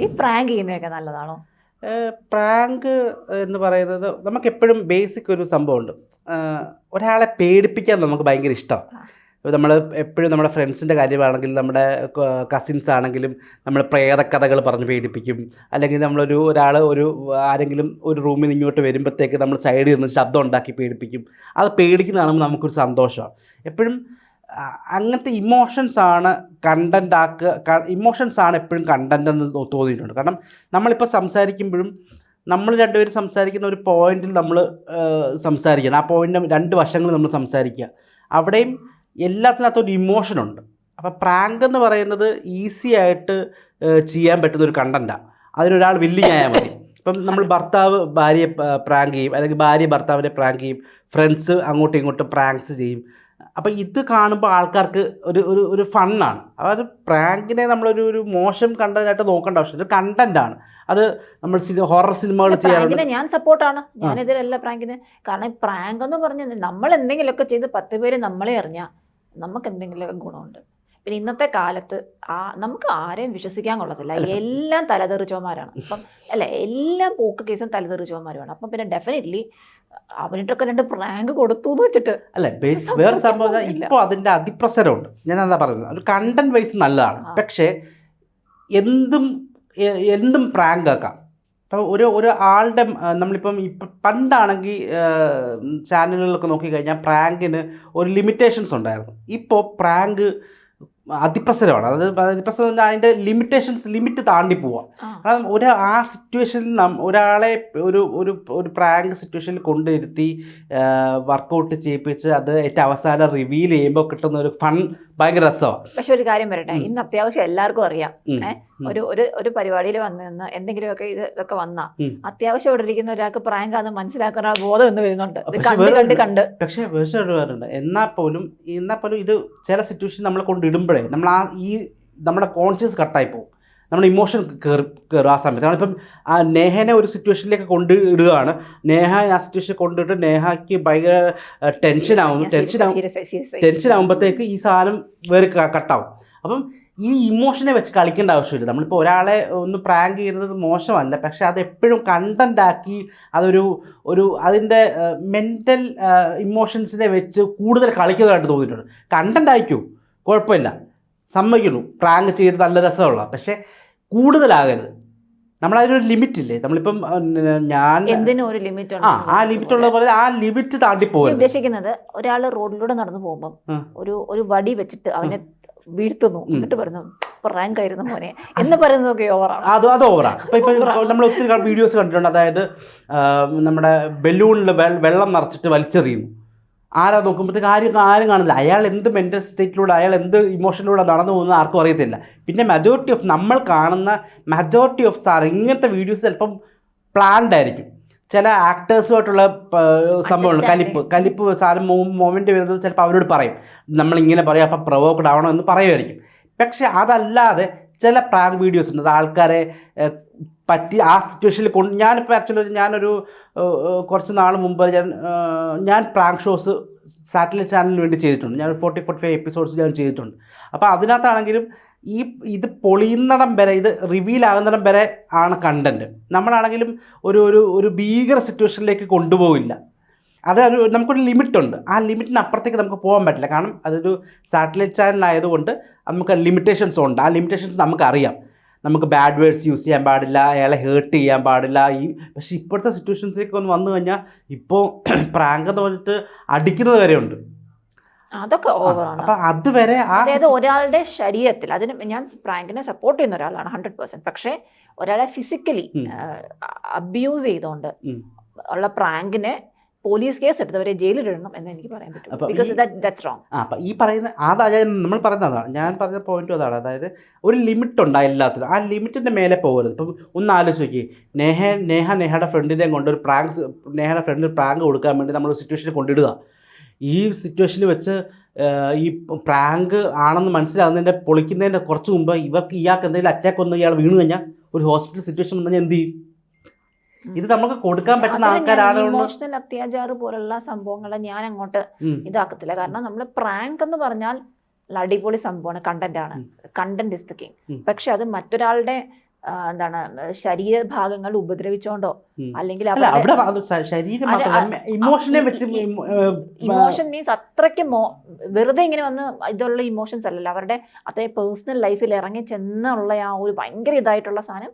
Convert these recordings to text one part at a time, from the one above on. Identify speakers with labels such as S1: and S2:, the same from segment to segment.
S1: ഈ പ്രാങ്ക് ചെയ്യുന്നതൊക്കെ നല്ലതാണോ?
S2: പ്രാങ്ക് എന്ന് പറയുന്നത് നമുക്ക് എപ്പോഴും ബേസിക് ഒരു സംഭവമുണ്ട്. ഒരാളെ പേടിപ്പിക്കാൻ നമുക്ക് ഭയങ്കര ഇഷ്ടമാണ് നമ്മൾ എപ്പോഴും നമ്മുടെ ഫ്രണ്ട്സിന്റെ കാര്യമാണെങ്കിലും നമ്മുടെ കസിൻസ് ആണെങ്കിലും നമ്മൾ പ്രേതക്കഥകൾ പറഞ്ഞ് പേടിപ്പിക്കും. അല്ലെങ്കിൽ നമ്മളൊരു ഒരാൾ ഒരു ആരെങ്കിലും ഒരു റൂമിൽ നിന്ന് ഇങ്ങോട്ട് വരുമ്പോഴത്തേക്ക് നമ്മൾ സൈഡിൽ നിന്ന് ശബ്ദം ഉണ്ടാക്കി പേടിപ്പിക്കും. അത് പേടിക്കുന്ന കാണുമ്പോൾ നമുക്കൊരു സന്തോഷമാണ്. എപ്പോഴും അങ്ങനത്തെ ഇമോഷൻസ് ആണ് കണ്ടന്റ് ആക്കുക ഇമോഷൻസ് ആണ് എപ്പോഴും കണ്ടന്റ് എന്ന് തോന്നിയിട്ടുണ്ട്. കാരണം നമ്മളിപ്പോൾ സംസാരിക്കുമ്പോഴും നമ്മൾ രണ്ടുപേരും സംസാരിക്കുന്ന ഒരു പോയിന്റിൽ നമ്മൾ സംസാരിക്കണം. ആ പോയിന്റ് രണ്ട് വശങ്ങൾ നമ്മൾ സംസാരിക്കുക. അവിടെയും എല്ലാത്തിനകത്തും ഒരു ഇമോഷനുണ്ട് അപ്പോൾ പ്രാങ്ക് എന്ന് പറയുന്നത് ഈസി ആയിട്ട് ചെയ്യാൻ പറ്റുന്ന ഒരു കണ്ടന്റാണ് അതിനൊരാൾ വില്ലിങ് ആയാൽ മതി. ഇപ്പം നമ്മൾ ഭർത്താവ് ഭാര്യയെ പ്രാങ്ക് ചെയ്യും. അല്ലെങ്കിൽ ഭാര്യ ഭർത്താവിനെ പ്രാങ്ക് ചെയ്യും. ഫ്രണ്ട്സ് അങ്ങോട്ടും ഇങ്ങോട്ടും പ്രാങ്ക്സ് ചെയ്യും. അപ്പം ഇത് കാണുമ്പോൾ ആൾക്കാർക്ക് ഒരു ഒരു ഒരു ഫണ്ണാണ് അതായത് പ്രാങ്കിനെ നമ്മളൊരു ഒരു മോശം കണ്ടന്റായിട്ട് നോക്കേണ്ട ആവശ്യമില്ല. ഒരു കണ്ടന്റാണ് അത് നമ്മൾ ഹൊറർ സിനിമകൾ ചെയ്യാറുണ്ട്.
S1: ഞാൻ സപ്പോർട്ടാണ് ഞാനെതിരല്ല പ്രാങ്കിന് കാരണം പ്രാങ്ക് എന്ന് പറഞ്ഞത് നമ്മൾ എന്തെങ്കിലുമൊക്കെ ചെയ്ത് പത്ത് പേര് നമ്മളെ അറിഞ്ഞാൽ നമുക്ക് എന്തെങ്കിലും ഗുണമുണ്ട്. പിന്നെ ഇന്നത്തെ കാലത്ത് ആ നമുക്ക് ആരെയും വിശ്വസിക്കാൻ കൊള്ളത്തില്ല. എല്ലാം തലതെറിച്ചവന്മാരാണ്. അപ്പം അല്ല എല്ലാ പോക്ക് കേസും തലതെറിച്ചോമാരുമാണ് അപ്പം പിന്നെ ഡെഫിനറ്റ്ലി അവനിട്ടൊക്കെ രണ്ട് പ്രാങ്ക് കൊടുത്തു എന്ന് വെച്ചിട്ട്
S2: അല്ല വേറെ സംഭവം. ഇപ്പോൾ അതിന്റെ അതിപ്രസരമുണ്ട് ഞാൻ എന്താ പറയുന്നത് ഒരു കണ്ടന്റ് വൈസ് നല്ലതാണ്. പക്ഷേ എന്തും എന്തും പ്രാങ്ക് ആക്കാം. ഇപ്പോൾ ഒരു ഒരു ആളുടെ നമ്മളിപ്പം ഇപ്പം പണ്ടാണെങ്കിൽ ചാനലുകളിലൊക്കെ നോക്കിക്കഴിഞ്ഞാൽ പ്രാങ്കിന് ഒരു ലിമിറ്റേഷൻസ് ഉണ്ടായിരുന്നു. ഇപ്പോൾ പ്രാങ്ക് അതിപ്രസരമാണ്. അതായത് അതിപ്രസരം അതിന്റെ ലിമിറ്റേഷൻസ് ലിമിറ്റ് താണ്ടി പോവാം. കാരണം ഒരു ആ സിറ്റുവേഷനിൽ നം ഒരാളെ ഒരു ഒരു ഒരു പ്രാങ്ക് സിറ്റുവേഷനിൽ കൊണ്ടിരുത്തി വർക്കൗട്ട് ചെയ്യിപ്പിച്ച് അത് ഏറ്റവും അവസാനം റിവീൽ ചെയ്യുമ്പോൾ കിട്ടുന്ന ഒരു ഫൺ ഭയങ്കര രസമാണ്.
S1: പക്ഷെ ഒരു കാര്യം പറയട്ടെ. ഇന്ന് അത്യാവശ്യം എല്ലാവർക്കും അറിയാം. ഒരു ഒരു ഒരു പരിപാടിയിൽ വന്നു നിന്ന് എന്തെങ്കിലുമൊക്കെ ഇത് ഇതൊക്കെ വന്നാ. അത്യാവശ്യം ഇവിടെ ഇരിക്കുന്ന ഒരാൾക്ക് പ്രായം കാണുന്ന മനസ്സിലാക്കുന്ന ബോധം എന്ന് വരുന്നുണ്ട്. കണ്ട് കണ്ട് കണ്ട്.
S2: പക്ഷേ വേറെ ഒരു കാര്യമുണ്ട് എന്നാൽ പോലും എന്നാൽ പോലും ഇത് ചില സിറ്റുവേഷൻ നമ്മളെ കൊണ്ടിടുമ്പോഴേ നമ്മൾ ആ ഈ നമ്മുടെ കോൺഷ്യസ് കട്ടായി പോകും. നമ്മൾ ഇമോഷൻ കയറി കയറും ആ സമയത്ത്. നമ്മളിപ്പം ആ നേഹനെ ഒരു സിറ്റുവേഷനിലേക്ക് കൊണ്ട് ഇടുകയാണ്. നേഹ ആ സിറ്റുവേഷൻ കൊണ്ടിട്ട് നേഹയ്ക്ക് ഭയങ്കര
S1: ആയി.
S2: ടെൻഷൻ ആകുമ്പോഴത്തേക്ക് ഈ സാധനം വേറെ കട്ടാവും അപ്പം ഈ ഇമോഷനെ വെച്ച് കളിക്കേണ്ട ആവശ്യമില്ല. നമ്മളിപ്പോൾ ഒരാളെ ഒന്ന് പ്രാങ്ക് ചെയ്യുന്നത് മോശമല്ല. പക്ഷെ അത് എപ്പോഴും കണ്ടന്റ് ആക്കി അതൊരു ഒരു അതിന്റെ മെന്റൽ ഇമോഷൻസിനെ വെച്ച് കൂടുതൽ കളിക്കുന്നതായിട്ട് തോന്നിയിട്ടുണ്ട്. കണ്ടന്റ് ആയിക്കൂ? കുഴപ്പമില്ല. സമ്മതിക്കുന്നു. പ്രാങ്ക് ചെയ്ത് നല്ല രസമുള്ള. പക്ഷെ കൂടുതലാകരുത്. നമ്മളതിനൊരു ലിമിറ്റ് ഇല്ലേ നമ്മളിപ്പം ഞാൻ
S1: ഒരു ലിമിറ്റ്
S2: ആ ആ ലിമിറ്റ് ഉള്ള പോലെ ആ ലിമിറ്റ് താണ്ടി പോകുന്നത്
S1: ഉദ്ദേശിക്കുന്നത് ഒരാൾ റോഡിലൂടെ നടന്നു പോകുമ്പോൾ ഒരു ഒരു വടി വെച്ചിട്ട് അവനെ വീഴ്ത്തുന്നു. എന്നിട്ട് പറഞ്ഞു റാങ്ക് ആയിരുന്നു മോനെ. എന്ന് പറയുന്നതൊക്കെ ഓവറാണ്
S2: അത് അത് ഓവറാണ് ഇപ്പം ഇപ്പം നമ്മൾ ഒത്തിരി വീഡിയോസ് കണ്ടിട്ടുണ്ട്. അതായത് നമ്മുടെ ബലൂണിൽ വെള്ളം നിറച്ചിട്ട് വലിച്ചെറിയുന്നു. ആരാ നോക്കുമ്പോഴത്തേക്ക് ആരും ആരും കാണുന്നില്ല. അയാൾ എന്ത് മെന്റൽ സ്റ്റേറ്റിലൂടെ അയാൾ എന്ത് ഇമോഷനിലൂടെ നടന്നു പോകുന്നത് ആർക്കും അറിയത്തില്ല. പിന്നെ മെജോറിറ്റി ഓഫ് നമ്മൾ കാണുന്ന മെജോറിറ്റി ഓഫ് സാർ ഇങ്ങനത്തെ വീഡിയോസ് ചിലപ്പം പ്ലാൻഡ് ആയിരിക്കും. ചില ആക്ടേഴ്സുമായിട്ടുള്ള സംഭവങ്ങൾ കലിപ്പ്. കലിപ്പ് സാധനം മൊമെന്റ് വരുന്നത് ചിലപ്പോൾ അവരോട് പറയും. നമ്മളിങ്ങനെ പറയും അപ്പം പ്രൊവോക്ഡ് ആവണം എന്ന് പറയുമായിരിക്കും. പക്ഷെ അതല്ലാതെ ചില പ്രാങ്ക് വീഡിയോസ് ഉണ്ട്. അത് ആൾക്കാരെ പറ്റി ആ സിറ്റുവേഷനിൽ കൊണ്ട് ഞാനിപ്പോൾ ആക്ച്വലി ഞാനൊരു കുറച്ച് നാൾ മുമ്പ് ഞാൻ ഞാൻ പ്രാങ്ക് ഷോസ് സാറ്റലൈറ്റ് ചാനലിന് വേണ്ടി ചെയ്തിട്ടുണ്ട്. ഞാൻ ഫോർട്ടി ഫോർട്ടി ഫൈവ് എപ്പിസോഡ്സ് ഞാൻ ചെയ്തിട്ടുണ്ട്. അപ്പോൾ അതിനകത്താണെങ്കിലും ഈ ഇത് പൊളിയുന്നിടം വരെ ഇത് റിവീൽ ആകുന്നിടം വരെ ആണ് കണ്ടന്റ് നമ്മളാണെങ്കിലും ഒരു ഒരു ഒരു ഭീകര സിറ്റുവേഷനിലേക്ക് കൊണ്ടുപോകില്ല അത് ഒരു നമുക്കൊരു ലിമിറ്റുണ്ട് ആ ലിമിറ്റിനപ്പുറത്തേക്ക് നമുക്ക് പോകാൻ പറ്റില്ല. കാരണം അതൊരു സാറ്റലൈറ്റ് ചാനൽ ആയതുകൊണ്ട് നമുക്ക് ലിമിറ്റേഷൻസ് ഉണ്ട്. ആ ലിമിറ്റേഷൻസ് നമുക്കറിയാം. നമുക്ക് ബാഡ് വേർഡ്സ് യൂസ് ചെയ്യാൻ പാടില്ല അയാളെ ഹേർട്ട് ചെയ്യാൻ പാടില്ല. ഈ പക്ഷേ ഇപ്പോഴത്തെ സിറ്റുവേഷൻസിലേക്ക് ഒന്ന് വന്നു കഴിഞ്ഞാൽ ഇപ്പോൾ പ്രാങ്ക് എന്ന് പറഞ്ഞിട്ട് അടിക്കുന്നത് വരെയുണ്ട്.
S1: അതൊക്കെ ഓവറാണ്
S2: അപ്പം അതുവരെ
S1: അതായത് ഒരാളുടെ ശരീരത്തിൽ അതിന് ഞാൻ പ്രാങ്കിനെ സപ്പോർട്ട് ചെയ്യുന്ന ഒരാളാണ് ഹൺഡ്രഡ് പെർസെന്റ് പക്ഷേ ഒരാളെ ഫിസിക്കലി അബ്യൂസ് ചെയ്തുകൊണ്ട് ഉള്ള പ്രാങ്കിനെ പോലീസ് കേസ് എടുത്തവരെ ജയിലിലിടണം എന്ന് എനിക്ക് പറയാൻ പറ്റും ബിക്കോസ്
S2: ഈ-
S1: ദാറ്റ്സ് റോങ്
S2: അപ്പം ഈ പറയുന്ന അതായത് നമ്മൾ പറയുന്നതാണ് ഞാൻ പറഞ്ഞ പോയിന്റ് അതാണ്. അതായത് ഒരു ലിമിറ്റ് ഉണ്ട് എല്ലാത്തിനും ആ ലിമിറ്റിന്റെ മേലെ പോകരുത്. ഇപ്പം ഒന്ന് ആലോചിച്ച് നോക്കി. നേഹ നേഹ നേഹയുടെ ഫ്രണ്ടിനെ കൊണ്ട് ഒരു പ്രാങ്ക് നേഹയുടെ ഫ്രണ്ടിന് പ്രാങ്ക് കൊടുക്കാൻ വേണ്ടി നമ്മൾ സിറ്റുവേഷനിൽ കൊണ്ടിടുക ഈ സിറ്റുവേഷനിൽ വെച്ച് ഈ പ്രാങ്ക് ആണെന്ന് മനസ്സിലാകുന്നതിന്റെ പൊളിക്കുന്നതിന്റെ കുറച്ച് മുമ്പ് ഇവർക്ക് ഇയാൾക്ക് എന്തെങ്കിലും അറ്റാക്ക് വന്ന് ഇയാൾ വീണ് കഴിഞ്ഞാൽ ഒരു ഹോസ്പിറ്റൽ സിറ്റുവേഷൻ വന്നു കഴിഞ്ഞാൽ എന്ത് ചെയ്യും? ഇത് നമുക്ക് കൊടുക്കാൻ പറ്റുന്ന ആൾക്കാരാണ്
S1: ഇമോഷണൽ അത്യാചാറ് പോലുള്ള സംഭവങ്ങൾ ഞാൻ അങ്ങോട്ട്. ഇതാക്കത്തില്ല. കാരണം നമ്മൾ പ്രാങ്ക് എന്ന് പറഞ്ഞാൽ അടിപൊളി സംഭവമാണ് കണ്ടന്റ് ആണ്. കണ്ടന്റ് ഇസ് ദ കിങ് പക്ഷെ അത് മറ്റൊരാളുടെ എന്താണ് ശരീരഭാഗങ്ങൾ ഉപദ്രവിച്ചോണ്ടോ. അല്ലെങ്കിൽ ഇമോഷൻ മീൻസ് അത്രയ്ക്ക് മോ വെറുതെ ഇങ്ങനെ വന്ന് ഇതുള്ള ഇമോഷൻസ് അല്ലല്ലോ. അവരുടെ അത്രയും പേഴ്സണൽ ലൈഫിൽ ഇറങ്ങി ചെന്നുള്ള ആ ഒരു ഭയങ്കര ഇതായിട്ടുള്ള സാധനം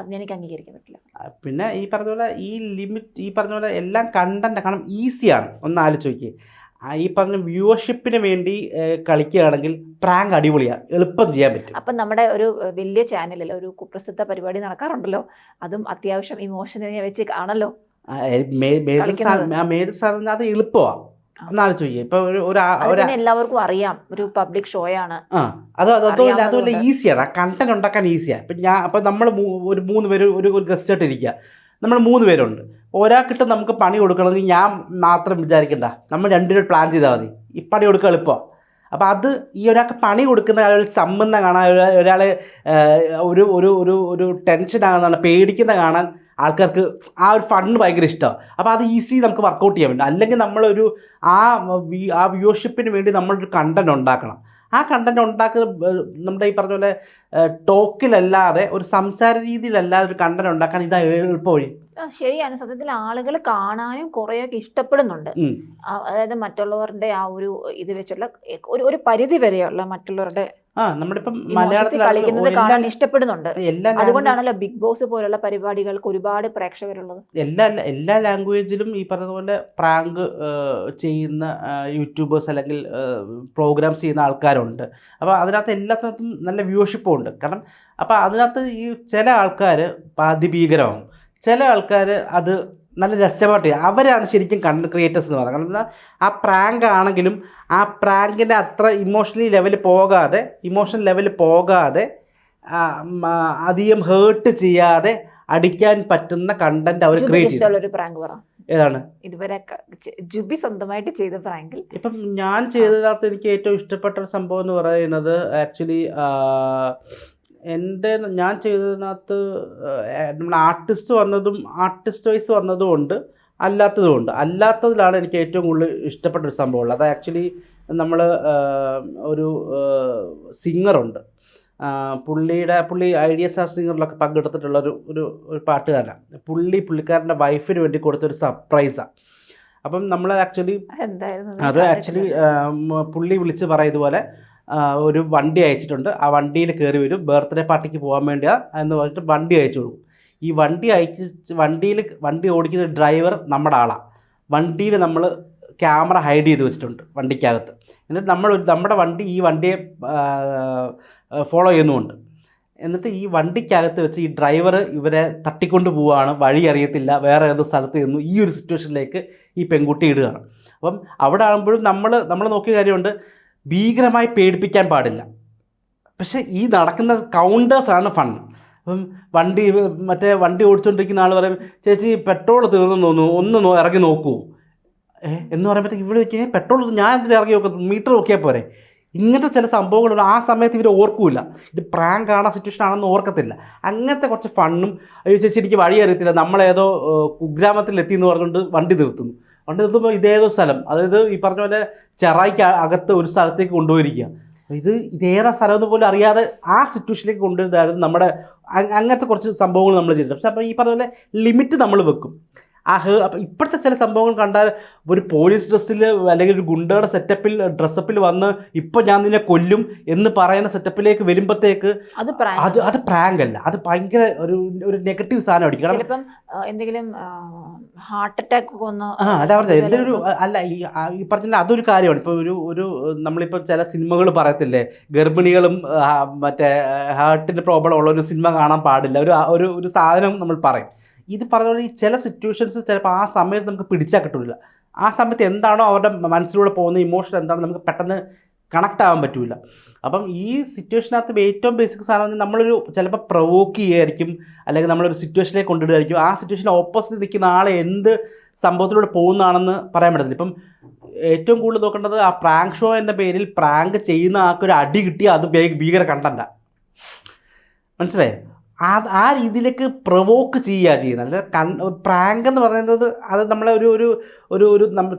S1: അതിനെനിക്ക് അംഗീകരിക്കാൻ പറ്റില്ല.
S2: പിന്നെ ഈ പറഞ്ഞ പോലെ ഈ ലിമിറ്റ് ഈ പറഞ്ഞ പോലെ എല്ലാം കണ്ടന്റ് കാരണം ഈസിയാണ്. ഒന്ന് ആലോചിച്ച് നോക്കിയേ ആ ഈ പറഞ്ഞ വ്യൂവർഷിപ്പിന് വേണ്ടി കളിക്കുകയാണെങ്കിൽ പ്രാങ്ക് അടിപൊളിയാണ് എളുപ്പം ചെയ്യാൻ പറ്റും.
S1: അപ്പം നമ്മുടെ ഒരു വലിയ ചാനലിൽ ഒരു കുപ്രസിദ്ധ പരിപാടി നടക്കാറുണ്ടല്ലോ. അതും അത്യാവശ്യം ഇമോഷനെ വെച്ച്
S2: കാണല്ലോ മേജർ സാറിന് അത് എളുപ്പമാണ്
S1: എല്ലാവർക്കും അറിയാം. ഒരു പബ്ലിക് ഷോ ആണ്
S2: ആ അത് അത് അതുമല്ല അതുമല്ല ഈസിയാണ് കണ്ടന്റ് ഉണ്ടാക്കാൻ ഈസിയാണ് ഇപ്പൊ ഞാൻ അപ്പൊ നമ്മൾ ഒരു മൂന്ന് പേര് ഒരു ഒരു ഗസ്റ്റ് ആയിട്ട് ഇരിക്കുക. നമ്മൾ മൂന്ന് പേരുണ്ട്. ഒരാൾക്കിട്ട് നമുക്ക് പണി കൊടുക്കണമെങ്കിൽ ഞാൻ മാത്രം വിചാരിക്കണ്ട. നമ്മൾ രണ്ടുപേരും പ്ലാൻ ചെയ്താൽ മതി. ഈ പണി കൊടുക്കുക എളുപ്പമാണ് അപ്പോൾ അത് ഈ ഒരാൾക്ക് പണി കൊടുക്കുന്ന ആൾ ചമ്മുന്ന കാണാൻ ഒരാൾ ഒരു ഒരു ഒരു ഒരു ടെൻഷൻ ആകുന്നതാണ് പേടിക്കുന്ന കാണാൻ ആൾക്കാർക്ക് ആ ഒരു ഫണ്ട് ഭയങ്കര ഇഷ്ടമാണ് അപ്പോൾ അത് ഈസി നമുക്ക് വർക്കൗട്ട് ചെയ്യാൻ പറ്റും അല്ലെങ്കിൽ നമ്മളൊരു ആ ആ വ്യൂവർഷിപ്പിന് വേണ്ടി നമ്മളൊരു കണ്ടന്റ് ഉണ്ടാക്കണം. ആ കണ്ടന്റ് ഉണ്ടാക്കുന്ന നമ്മുടെ ഈ പറഞ്ഞ പോലെ ടോക്കിലല്ലാതെ ഒരു സംസാര രീതിയിലല്ലാതെ ഒരു കണ്ടന്റ് ഉണ്ടാക്കാൻ ഇതാ എളുപ്പ വഴി
S1: ശരിയാണ്. സത്യത്തിൽ ആളുകൾ കാണാനും കുറേയൊക്കെ ഇഷ്ടപ്പെടുന്നുണ്ട്. അതായത് മറ്റുള്ളവരുടെ ആ ഒരു ഇത് വെച്ചുള്ള ഒരു ഒരു പരിധി വരെയുള്ള മറ്റുള്ളവരുടെ
S2: ആ നമ്മുടെ ഇപ്പം മലയാളത്തിൽ
S1: കളിക്കുന്നത് കാണാൻ ഇഷ്ടപ്പെടുന്നുണ്ട്.
S2: എല്ലാ
S1: അതുകൊണ്ടാണല്ലോ ബിഗ് ബോസ് പോലുള്ള പരിപാടികൾക്ക് ഒരുപാട് പ്രേക്ഷകരുള്ളത്.
S2: എല്ലാ എല്ലാ ലാംഗ്വേജിലും ഈ പറഞ്ഞതുപോലെ പോലെ പ്രാങ്ക് ചെയ്യുന്ന യൂട്യൂബേഴ്സ് അല്ലെങ്കിൽ പ്രോഗ്രാംസ് ചെയ്യുന്ന ആൾക്കാരുണ്ട്. അപ്പോൾ അതിനകത്ത് എല്ലാത്തിനകത്തും നല്ല വ്യൂഷിപ്പും ഉണ്ട്. കാരണം അപ്പോൾ അതിനകത്ത് ഈ ചില ആൾക്കാർ അതിഭീകരമാകും ചില ആൾക്കാർ അത് നല്ല രസമായിട്ട്. അവരാണ് ശരിക്കും കണ്ടന്റ് ക്രിയേറ്റേഴ്സ് എന്ന് പറയുന്നത്. കാരണം എന്താ? ആ പ്രാങ്ക് ആണെങ്കിലും ആ പ്രാങ്കിന്റെ അത്ര ഇമോഷണലി ലെവലിൽ പോകാതെ ഇമോഷണൽ ലെവലിൽ പോകാതെ അധികം ഹേർട്ട് ചെയ്യാതെ അടിക്കാൻ പറ്റുന്ന കണ്ടന്റ് അവർ ക്രിയേറ്റ്
S1: പറ.
S2: ഏതാണ്?
S1: ഇതുവരെ ജുബി സ്വന്തമായിട്ട് ചെയ്ത പ്രാങ്കിൽ
S2: ഇപ്പം ഞാൻ ചെയ്തതിനകത്ത് എനിക്ക് ഏറ്റവും ഇഷ്ടപ്പെട്ട ഒരു സംഭവം എന്ന് പറയുന്നത് ആക്ച്വലി എന്റെ ഞാൻ ചെയ്തതിനകത്ത് നമ്മൾ ആർട്ടിസ്റ്റ് വന്നതും ആർട്ടിസ്റ്റ് വൈസ് വന്നതും ഉണ്ട് അല്ലാത്തതും ഉണ്ട്. അല്ലാത്തതിലാണ് എനിക്ക് ഏറ്റവും കൂടുതൽ ഇഷ്ടപ്പെട്ട ഒരു സംഭവമുള്ളത്. അത് ആക്ച്വലി നമ്മൾ ഒരു സിംഗറുണ്ട്. പുള്ളിയുടെ പുള്ളി ഐഡിയ സ്റ്റാർ സിംഗറിലൊക്കെ പങ്കെടുത്തിട്ടുള്ള ഒരു ഒരു ഒരു പാട്ടുകാരനാണ് പുള്ളി പുള്ളിക്കാരന്റെ വൈഫിന് വേണ്ടി കൊടുത്തൊരു സർപ്രൈസാണ് അപ്പം നമ്മൾ ആക്ച്വലി അത് ആക്ച്വലി പുള്ളി വിളിച്ച് പറയുന്നതുപോലെ ഒരു വണ്ടി അയച്ചിട്ടുണ്ട്. ആ വണ്ടിയിൽ കയറി വരും. ബർത്ത്ഡേ പാർട്ടിക്ക് പോകാൻ വേണ്ടിയാണ് എന്ന് പറഞ്ഞിട്ട് വണ്ടി അയച്ചു കൊടുക്കും. ഈ വണ്ടി അയച്ച് വണ്ടിയിൽ വണ്ടി ഓടിക്കുന്ന ഡ്രൈവർ നമ്മുടെ ആളാണ് വണ്ടിയിൽ നമ്മൾ ക്യാമറ ഹൈഡ് ചെയ്ത് വെച്ചിട്ടുണ്ട് വണ്ടിക്കകത്ത്. എന്നിട്ട് നമ്മൾ നമ്മുടെ വണ്ടി ഈ വണ്ടിയെ ഫോളോ ചെയ്യുന്നുമുണ്ട്. എന്നിട്ട് ഈ വണ്ടിക്കകത്ത് വെച്ച് ഈ ഡ്രൈവർ ഇവരെ തട്ടിക്കൊണ്ട് പോവുകയാണ്. വഴി അറിയത്തില്ല. വേറെ ഏതോ സ്ഥലത്ത് നിന്നു. ഈ ഒരു സിറ്റുവേഷനിലേക്ക് ഈ പെൺകുട്ടി ഇടുകയാണ്. അപ്പം അവിടെ ആകുമ്പോഴും നമ്മൾ നമ്മൾ നോക്കിയ കാര്യമുണ്ട്. ഭീകരമായി പേടിപ്പിക്കാൻ പാടില്ല. പക്ഷേ ഈ നടക്കുന്ന കൗണ്ടേഴ്സാണ് ഫൺ അപ്പം വണ്ടി മറ്റേ വണ്ടി ഓടിച്ചുകൊണ്ടിരിക്കുന്ന ആൾ പറയും ചേച്ചി പെട്രോൾ തീർന്നു തോന്നുന്നു. ഒന്ന് ഇറങ്ങി നോക്കൂ. എന്ന് പറയുമ്പോഴത്തേക്ക് ഇവിടെ വെച്ചാൽ പെട്രോൾ ഞാൻ എന്തിനാ ഇറങ്ങി നോക്കും മീറ്റർ നോക്കിയാൽ പോരെ. ഇങ്ങനത്തെ ചില സംഭവങ്ങളുണ്ട് ആ സമയത്ത് ഇവർ ഓർക്കൂല. ഇത് പ്രാങ്ക് ആണ് സിറ്റുവേഷൻ ആണെന്ന് ഓർക്കത്തില്ല. അങ്ങനത്തെ കുറച്ച് ഫണ്ണും അയ്യോ ചേച്ചി എനിക്ക് വഴി അറിയത്തില്ല. നമ്മളേതോ കുഗ്രാമത്തിൽ എത്തി എന്ന് പറഞ്ഞുകൊണ്ട് വണ്ടി നിർത്തുന്നു. വണ്ടി നിർത്തുമ്പോൾ ഇതേതോ സ്ഥലം. അതായത് ഈ പറഞ്ഞ പോലെ ചെറായിക്ക് അകത്ത് ഒരു സ്ഥലത്തേക്ക് കൊണ്ടുപോയിരിക്കുക ഇത് ഇതേതാ സ്ഥലം എന്ന് പോലും അറിയാതെ ആ സിറ്റുവേഷനിലേക്ക് കൊണ്ടുവരുന്നതായിരുന്നു നമ്മുടെ അങ്ങനത്തെ കുറച്ച് സംഭവങ്ങൾ നമ്മൾ ചെയ്തിട്ടുണ്ട്. പക്ഷെ അപ്പോൾ ഈ പറഞ്ഞ പോലെ ലിമിറ്റ് നമ്മൾ വെക്കും. ആ ഹേ അപ്പം ഇപ്പോഴത്തെ ചില സംഭവങ്ങൾ കണ്ടാൽ ഒരു പോലീസ് ഡ്രസ്സിൽ അല്ലെങ്കിൽ ഒരു ഗുണ്ടയുടെ സെറ്റപ്പിൽ ഡ്രസ്സപ്പിൽ വന്ന് ഇപ്പം ഞാൻ നിന്നെ കൊല്ലും എന്ന് പറയുന്ന സെറ്റപ്പിലേക്ക് വരുമ്പോഴത്തേക്ക്
S1: അത്
S2: അത് അത് പ്രാങ്ക് അല്ല. അത് ഭയങ്കര ഒരു ഒരു നെഗറ്റീവ് സാധനം അടിക്കും
S1: ചിലപ്പം എന്തെങ്കിലും ഹാർട്ട് അറ്റാക്ക് വന്ന്
S2: ആ അല്ല പറഞ്ഞത്. എന്തൊരു അല്ല ഈ പറഞ്ഞില്ല അതൊരു കാര്യമാണ്. ഇപ്പോൾ ഒരു ഒരു നമ്മളിപ്പോൾ ചില സിനിമകൾ പറയത്തില്ലേ? ഗർഭിണികളും മറ്റേ ഹാർട്ടിന്റെ പ്രോബ്ലം ഉള്ള ഒരു സിനിമ കാണാൻ പാടില്ല. ഒരു ഒരു ഒരു സാധനം നമ്മൾ പറയും. ഇത് പറഞ്ഞ പോലെ ഈ ചില സിറ്റുവേഷൻസ് ചിലപ്പോൾ ആ സമയത്ത് നമുക്ക് പിടിച്ചാൽ കിട്ടില്ല ആ സമയത്ത് എന്താണോ അവരുടെ മനസ്സിലൂടെ പോകുന്ന ഇമോഷൻ എന്താണോ നമുക്ക് പെട്ടെന്ന് കണക്ട് ആവാൻ പറ്റില്ല അപ്പം ഈ സിറ്റുവേഷനകത്ത് ഏറ്റവും ബേസിക് സാധനം നമ്മളൊരു ചിലപ്പോൾ പ്രൊവോക്ക് ചെയ്യുമായിരിക്കും അല്ലെങ്കിൽ നമ്മളൊരു സിറ്റുവേഷനിലേക്ക് കൊണ്ടിടുമായിരിക്കും ആ സിറ്റുവേഷൻ ഓപ്പോസിറ്റ് നിൽക്കുന്ന ആളെ എന്ത് സംഭവത്തിലൂടെ പോകുന്നതാണെന്ന് പറയാൻ പറ്റത്തില്ല. ഇപ്പം ഏറ്റവും കൂടുതൽ നോക്കേണ്ടത് ആ പ്രാങ്ക് ഷോ എന്ന പേരിൽ പ്രാങ്ക് ചെയ്യുന്ന ആൾക്കൊരു അടി കിട്ടിയാൽ അത് ഭീകര കണ്ടല്ല മനസ്സിലായേ? ആ ആ രീതിയിലേക്ക് പ്രൊവോക്ക് ചെയ്യുക ചെയ്യുന്നത്. കൺ പ്രാങ്ക് എന്ന് പറയുന്നത് അത് നമ്മളെ ഒരു ഒരു ഒരു ഒരു നമ്മൾ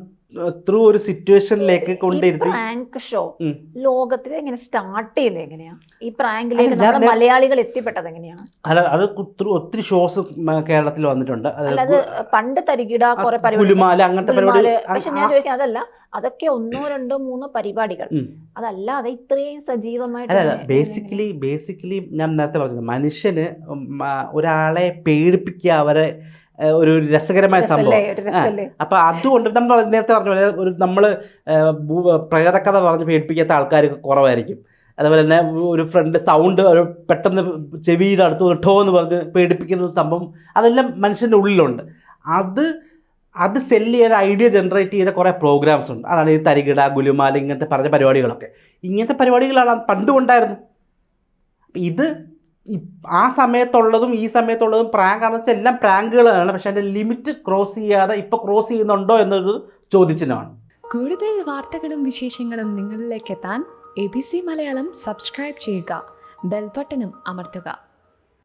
S2: ത്രൂ ഒരു സിറ്റുവേഷനിലേക്ക് കൊണ്ടിരുത്തി
S1: പ്രാങ്ക് ഷോ ലോകത്തിൽ എങ്ങനെ സ്റ്റാർട്ട് ചെയ്യുന്നത് എങ്ങനെയാ? ഈ പ്രാങ്കിലേക്ക് നമ്മുടെ മലയാളികൾ എത്തിപ്പെട്ടത് എങ്ങനെയാണ്
S2: അല്ല അത് ഒത്തിരി ഒത്തിരി ഷോസ് കേരളത്തിൽ വന്നിട്ടുണ്ട്.
S1: അതായത് പണ്ട് തരികിട കുറെ പരിപാടി
S2: അങ്ങനത്തെ പരിപാടി
S1: പക്ഷെ ഞാൻ ചോദിക്കാം അതല്ല അതൊക്കെ ഒന്നോ രണ്ടോ മൂന്നോ പരിപാടികൾ. അതല്ലാതെ ഇത്രയും സജീവമായിട്ട്
S2: ബേസിക്കലി ബേസിക്കലി ഞാൻ നേരത്തെ പറഞ്ഞു മനുഷ്യന് ഒരാളെ പേടിപ്പിക്കുക അവരെ ഒരു രസകരമായ? സംഭവം? അപ്പൊ അതുകൊണ്ട് നമ്മൾ നേരത്തെ പറഞ്ഞ പോലെ ഒരു നമ്മൾ പ്രേതക്കഥ പറഞ്ഞ് പേടിപ്പിക്കാത്ത ആൾക്കാർക്ക് കുറവായിരിക്കും. അതുപോലെ തന്നെ ഒരു ഫ്രണ്ട് സൗണ്ട് ഒരു പെട്ടെന്ന് ചെവിയുടെ അടുത്ത് ഇട്ടോ എന്ന് പറഞ്ഞ് പേടിപ്പിക്കുന്ന ഒരു സംഭവം അതെല്ലാം മനുഷ്യന്റെ ഉള്ളിലുണ്ട്. അത് അത് സെല്ല് ചെയ്യാൻ ഐഡിയ ജനറേറ്റ് ചെയ്ത കുറേ പ്രോഗ്രാംസ് ഉണ്ട്. അതാണ് ഈ തരികിട ഗുലുമാല ഇങ്ങനത്തെ പറഞ്ഞ പരിപാടികളൊക്കെ. ഇങ്ങനത്തെ പരിപാടികളാണ് പണ്ടും ഉണ്ടായിരുന്നു ഇത് ആ സമയത്തുള്ളതും ഈ സമയത്തുള്ളതും പ്രാങ്ക് ആണെന്ന് വെച്ചാൽ എല്ലാം പ്രാങ്കുകളാണ് പക്ഷെ അതിന്റെ ലിമിറ്റ് ക്രോസ് ചെയ്യാതെ ഇപ്പോൾ ക്രോസ് ചെയ്യുന്നുണ്ടോ എന്നൊരു ചോദ്യചിഹ്നമാണ്.
S3: കൂടുതൽ വാർത്തകളും വിശേഷങ്ങളും നിങ്ങളിലേക്ക് എത്താൻ A B C Malayalam subscribe ചെയ്യുക. ബെൽബട്ടനും അമർത്തുക.